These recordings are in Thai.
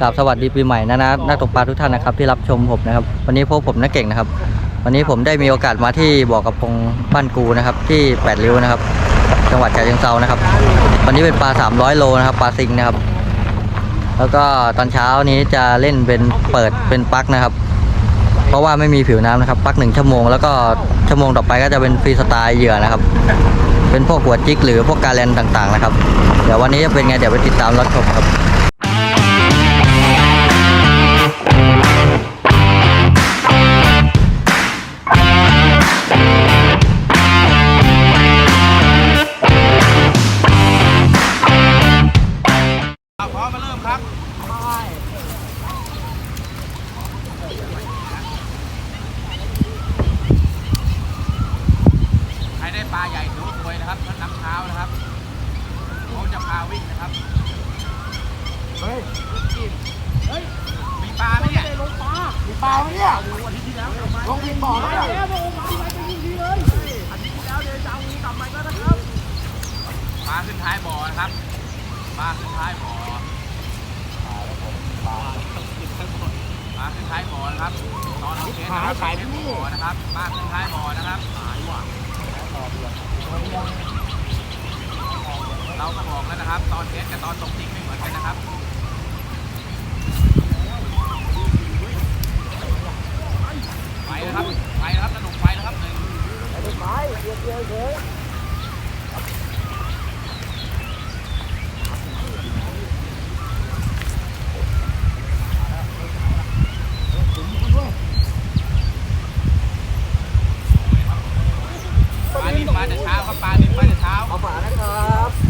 กราบสวัสดีปีใหม่นะนะนักตกปลาทุกท่านนะครับที่รับชมผมนะครับ วันนี้พวกผมนักเก่งนะครับ วันนี้ผมได้มีโอกาสมาที่บ่อกระพงบ้านกูนะครับ ที่แปดริ้วนะครับ จังหวัดฉะเชิงเซานะครับ วันนี้เป็นปลา 300 โลนะครับปลาซิงนะครับ แล้วก็ตอนเช้านี้จะเล่นเป็นเปิดเป็นปลั๊กนะครับ เพราะว่าไม่มีผิวน้ำนะครับปลั๊กหนึ่งชั่วโมงแล้วก็ชั่วโมงต่อไปก็จะเป็นฟรีสไตล์เหยื่อนะครับ เป็นพวกหัวจิกหรือพวกการแลนต่างๆนะครับ เดี๋ยววันนี้จะเป็นไงเดี๋ยวไปติดตามรับชมครับ ลาใหญ่ถือว่าสวยนะครับท่านน้ำเช้านะครับเขาจะพาวิ่งนะครับเฮ้ยเฮ้ยมีปลาไหมเนี่ยมีปลาไหมเนี่ยวันที่ที่แล้วลงบินบ่อไหมเนี่ยอาทิตย์ที่แล้วเดี๋ยวจะเอางูกลับมาก็นะครับปลาขึ้นท้ายบ่อนะครับปลาขึ้นท้ายบ่อปลาขึ้นท้ายบ่อนะครับตอนเราเทสนะครับขายที่บ่อนะครับปลาขึ้นท้ายบ่อนะครับหายว่ะเราก็บอกแล้ว นะครับ ตอนเทสกับตอนตกจริงไม่เหมือนกันนะครับไปแล้วครับไปแล้วครับสนุกไปแล้วครับหนึ่งไปเยอะเลานินมาแต่เช้าครับปลานินมาแต่เช้าเอาฝานะครับ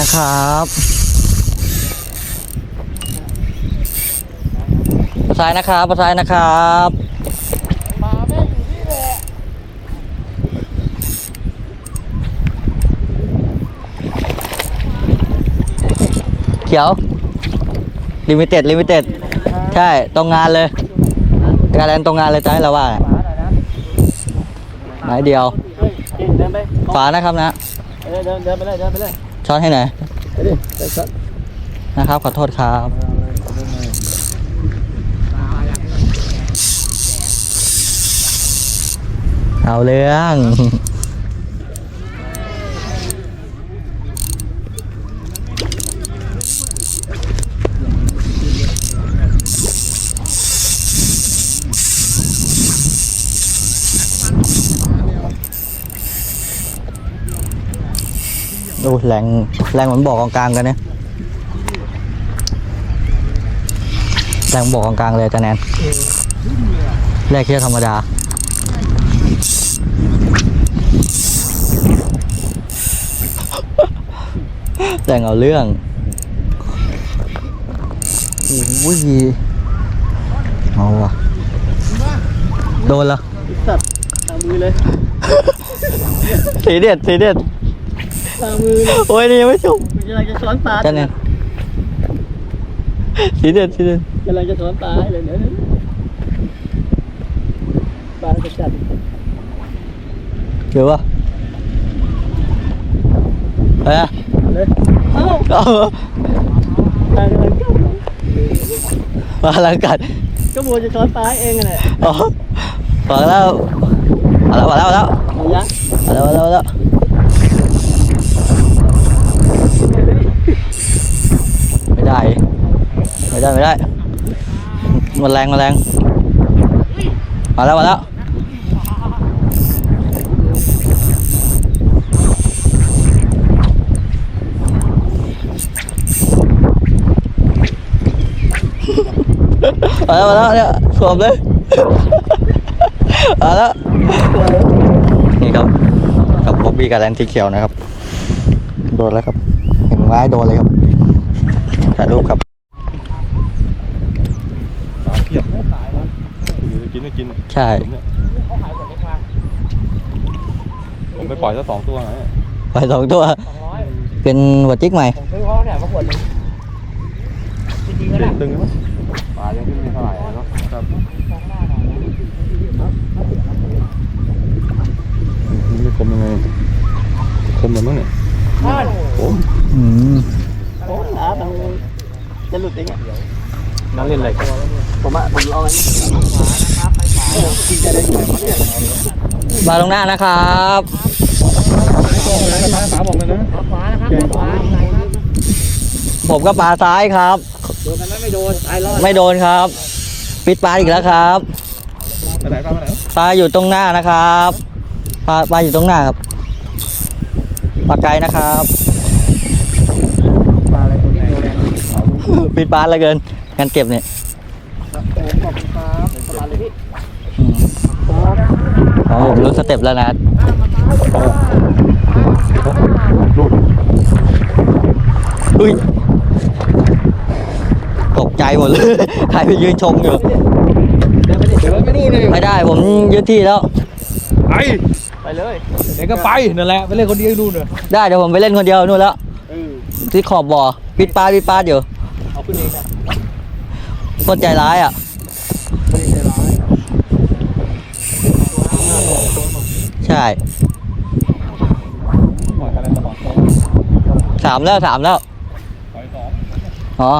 นะครับปัดซ้ายนะครับปัดซ้ายนะครับมาแม่อยู่ที่แหละเขียวลิมิเต็ดลิมิเต็ดใช่ ตรงงานเลยการแลนตรงงานเลยจะให้เราว่าหน่อยเดียว ฝานะครับนะ เดินเดินไปเลยเดินไปเลย ช้อนให้หน่อยไปดิไปสักนะครับ ขอโทษครับเอาเรื่อง ดูแรงแรงเหมือนบอกกลางๆกันเนี่ยแรงบอกกลางๆเลยอาจะแนนแรกแค่ธรรมดาแรงเอาเรื่องโอ้ยเอาว่ะ โดนละสัตว์ตามมือเลย สีเด็ดสีเด็ด ตามมือเลยโอ้ยนี่ยังไม่จบกำลังจะช้อนปลาจันเนี่ยสีเด็ดสีเด็ดกำลังจะช้อนปลาให้เลยเนี่ยปลาจะจัดเดี๋ยววะเอ้ยเลยเอ้าเอาปลากำลังจับมาลังกัดก็มัวจะช้อนปลาให้เองอะแหละอ๋อมาแล้วมาแล้วมาแล้วมาแล้วเอายักษ์มาแล้วมาแล้วมาแล้ว ไม่ได้ ไม่ได้ไม่ได้มันแรงมันแรงมาแล้วมาแล้วมาแล้วมาแล้วเนี่ยสวมเลยมาแล้วนี่ครับกับบ๊อบบี้กับแลนที่เขียวนะครับ โดนแล้วครับเห็นไม้โดนเลยครับ ถ่ายรูปครับเพียบกินไม่กิน ใช่ผมเนี่ยผมไปปล่อยซะสองตัวไงไปสองตัว เป็นหัวจิกใหม่ผมซื้อเขาเนี่ยมาขวดนึงจริงๆก็ตึได้งตึงไหมปลายังขึ้นไม่เท่าไหร่เนาะครับนี่ไม่คมยังไงคมเลยมั้งเนี่ยผมอืมโอ้หนาตรง จะหลุดเองอะนั่งเล่นอะไรกันผมอะผมลองอันนี้โอ้กินจะได้ไหมเนี่ยมาตรงหน้านะครับขาบอกเลยนะขวานะครับขวาผมก็ปลาซ้ายครับ โดนกันไหมไม่โดนตายรอดไม่โดนครับ ปิดปลาอีกแล้วครับไปไหนปลาไปไหนปลาอยู่ตรงหน้านะครับ ปลาปลาอยู่ตรงหน้าครับ ปลาไกลนะครับ ปลาอะไรตัวนี้ตัวแรง ปิดปลาเหลยเกินกันเก็บเนี่ยขอบคุณครับปลาเลยพี่อืมอ๋อผมรู้สเต็ปแล้วนะอุ้ยตกใจหมดเลยใครไปยืนชมอยู่เดินไปดิเดินไปนู่นเลยไม่ได้ผมยึดที่แล้วไปไปเลยเดี๋ยวก็ไปนั่นแหละไปเล่นคนเดียวดูเนอะได้เดี๋ยวผมไปเล่นคนเดียวนู่นแล้วเออที่ขอบบ่อปิดปลาปิดปลาอยู่ เอาขึ้นเองนะคตรใจร้ายอะไม่ได้ใจร้ายใช่ปล่อยกันแล้วสองตัวสามแล้วสามแล้วปล่อยสองอ๋อ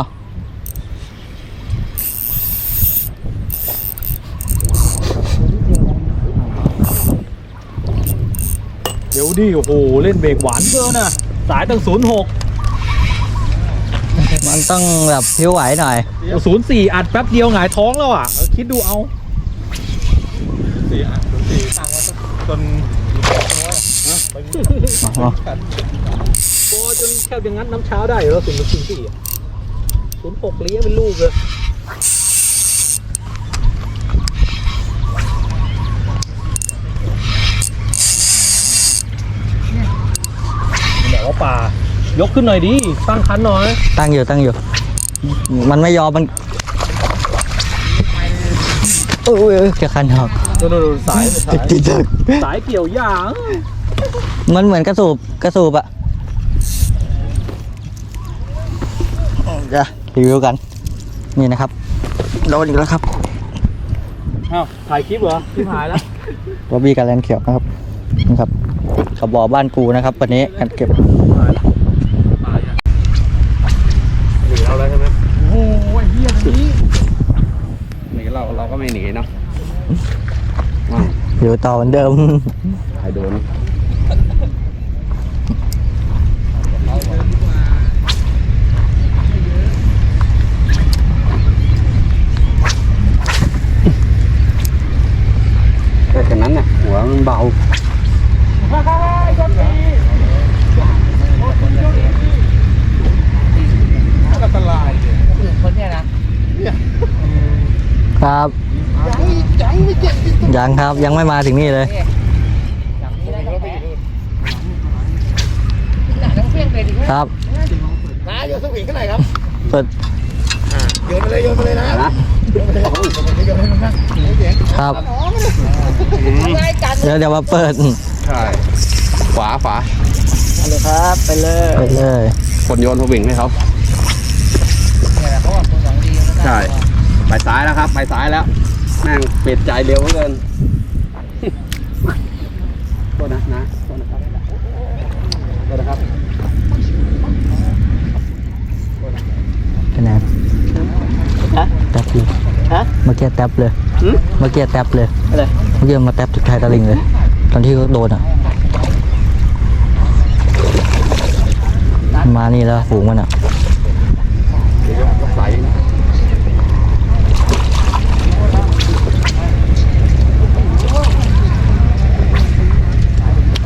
เดี๋ยวดิโอ้โห เล่นเบรกหวานเกินอะสายตั้งศูนย์หก มันต้องแบบผิวไหวหน่อย ศูนย์สี่อัดแป๊บเดียวหงายท้องแล้วอะเออคิดดูเอาสี่อัดศูนย์สี่ตั้งไว้จนอ๋อโอ้จนแทบจะงัดน้ำเช้าได้เหรอศูนย์ศูนย์สี่ศูนย์หกเลี้ยงเป็นลูกเลยไหนว่าป่า ยกขึ้นหน่อยดิ ตั้งคันหน่อย ตั้งอยู่ตั้งอยู่ มันไม่ยอมมันโอ้ยโอ้ยจะคันหอกดูดูดูสายสายติดตึกสายเกี่ยวหญ้ามันเหมือนกระสูบกระสูบอะจะรีวิวกัน นี่นะครับโดนอีกแล้วครับอ้าวถ่ายคลิปเหรอที่ถ่ายแล้ววอบบี้กับแลนเขียวนะครับ นี่ครับกับบ่อบ้านกูนะครับ วันนี้กันเก็บ หนีเราแล้วใช่ไหม โอ้ยเฮียตรงนี้หนีเราเราก็ไม่หนีเนาะ อยู่ต่อเหมือนเดิมใครโดนแต่แค่นั้นน่ะหัวมันเบา อันตรายเนี่ย ครับ ยังครับยังไม่มาถึงนี่เลยครับนะโยนสวิงกันไหนครับเปิดโยนไปเลยโยนไปเลยนะนะโยนไปเลยโยนไปเลยนะครับเดี๋ยวเดี๋ยวมาเปิดใช่ขวาขวาเลยครับไปเลยไปเลยคนโยนสวิงให้เขาใช่ไปซ้ายแล้วครับ ไปซ้ายแล้ว แม่งเปลี่ยนใจเร็วเหลือเกินโทษนะนะโทษนะครับโทษนะครับคะแนนแท็บเลยฮะเมื่อกี้แท็บเลยหืมเมื่อกี้แท็บเลยอะไรเมื่อกี้มาแท็บจุดไทยตะลิงเลย ตอนที่เขาโดนอะ มานี่แล้วฝูงมันอะ ใส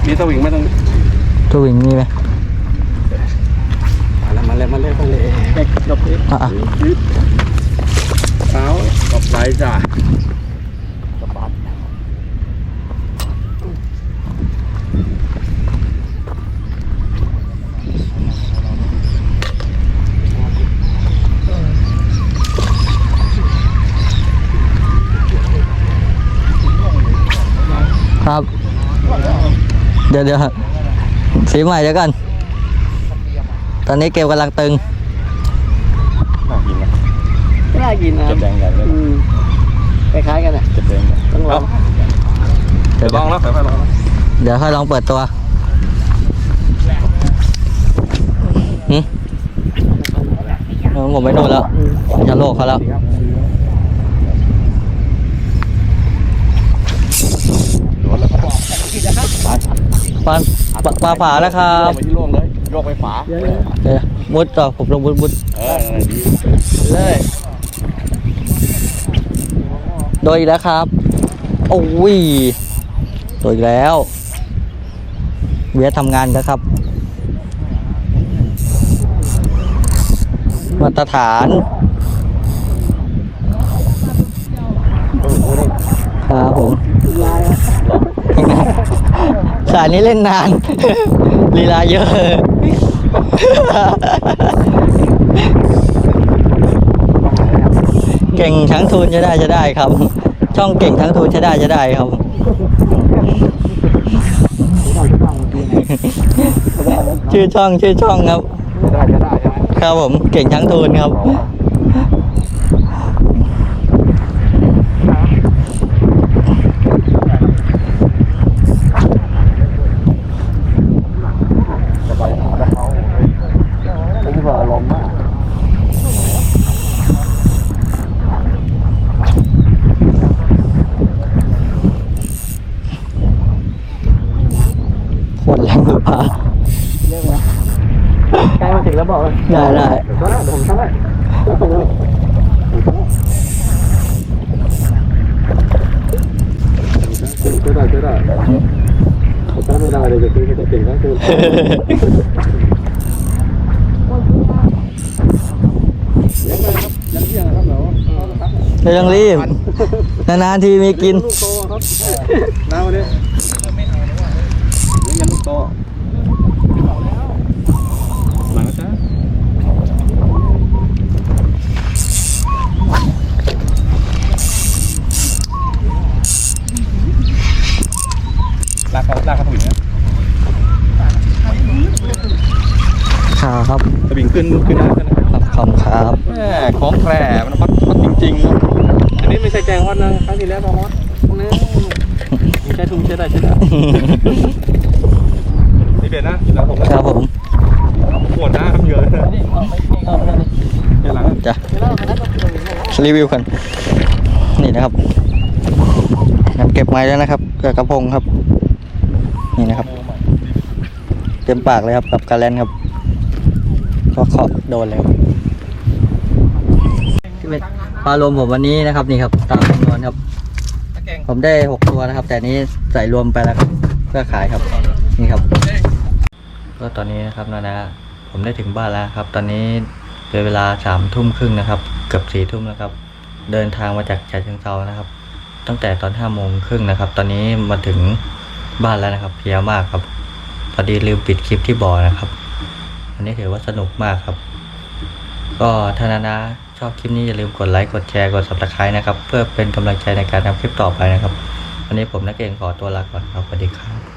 มีสวิงไหมตรงนี้ตัววิ่งมีไหมมาแล้วมาเลยมาเลยมาเลยเด็กหลบดิอะอะ เท้ากับไหลจ้ะสะบัด ครับ เดี๋ยวเดี๋ยวสีใหม่เดี๋ยวกัน ตอนนี้เกมกำลังตึงน่ากินนะน่ากินนะเก็บแดงใหญ่เลยอืมคล้ายๆกันอะเก็บแดงใหญ่ต้องลองเดี๋ยวลองแล้วค่อยๆลองแล้วเดี๋ยวค่อยลองเปิดตัวหืมเออผมไม่โดนแล้วจะโลกเขาแล้ว โดนแล้ว ครับปานปลาปลาฝาแล้วครัโยบกไปที่ล่วงเลยโยกไปฝาเยอะเดี๋ยวมุดต่อผมลงมุดมุดเออนั่นแหละดีๆเลยโดนอีกแล้วครับ โอ้ยโดนอีกแล้ว เวียทำงานแล้วครับ มาตรฐานครับผมลายอะ สายนี้เล่นนาน ลีลาเยอะ เก่งทั้งทุนจะได้จะได้ครับ ช่องเก่งทั้งทุนจะได้จะได้ครับชื่อช่องชื่อช่องครับ ได้จะได้ใช่ไหมครับผมเก่งทั้งทุนครับ สบายขาได้เขาไอ้ที่ว่าลมมาก โคตรแรงเลยปลา ใกล้มาถึง แล้วบอกเลยได้ได้เดี๋ยวก็ได้เดี๋ยวผมทำได้แล้วส่งเลยช่วยได้ช่วยได้ถ้าไม่ได้เลยจะซื้อให้จะเก่งทั้งคืนเลี้ยงเลยครับยันเที่ยงนะครับเดี๋ยวครับไม่ต้องรีบ นานๆทีมีกิน ลูกโตครับน้าวันนี้เลี้ยงยันลูกโตมาแล้วจ้า ลากเขาลากเขาถึงเนี่ย ครับ สวิงขึ้นขึ้นได้แล้วนะครับขอบคุณครับแม่ของแพร่มันฮอตฮอตจริงๆนะอันนี้ไม่ใช่แกงฮอตนะครั้งที่แล้วมาฮอตนี่ใช้ทุ่มใช้ได้ใช้ได้เบ็ดนะหลังผมครับผมปวดหน้าทำเยอะเลยนะเนี่ยหลังจ้ะรีวิวกันนี่นะครับน้ำเก็บไม้แล้วนะครับกับกระพงครับ นี่นะครับ เต็มปากเลยครับกับการแลนครับ ก็เคาะโดนเลยที่เป็นปลารวมผมวันนี้นะครับนี่ครับตามจำนวนครับ ผมได้หกตัวนะครับ แต่นี้ใส่รวมไปแล้วครับเพื่อขายครับนี่ครับ ก็ตอนนี้นะครับนะนะผมได้ถึงบ้านแล้วครับ ตอนนี้เป็นเวลาสามทุ่มครึ่งนะครับ เกือบสี่ทุ่มแล้วครับ เดินทางมาจากฉะเชิงเซานะครับ ตั้งแต่ตอนห้าโมงครึ่งนะครับ ตอนนี้มาถึงบ้านแล้วนะครับ เพลียมากครับพอดีลืมปิดคลิปที่บ่อนะครับ อันนี้ถือว่าสนุกมากครับ ก็ถ้านานะชอบคลิปนี้อย่าลืมกดไลค์กดแชร์กด subscribe นะครับ เพื่อเป็นกำลังใจในการทำคลิปต่อไปนะครับ วันนี้ผมนักเก่งขอตัวลาก่อนครับสวัสดีครับ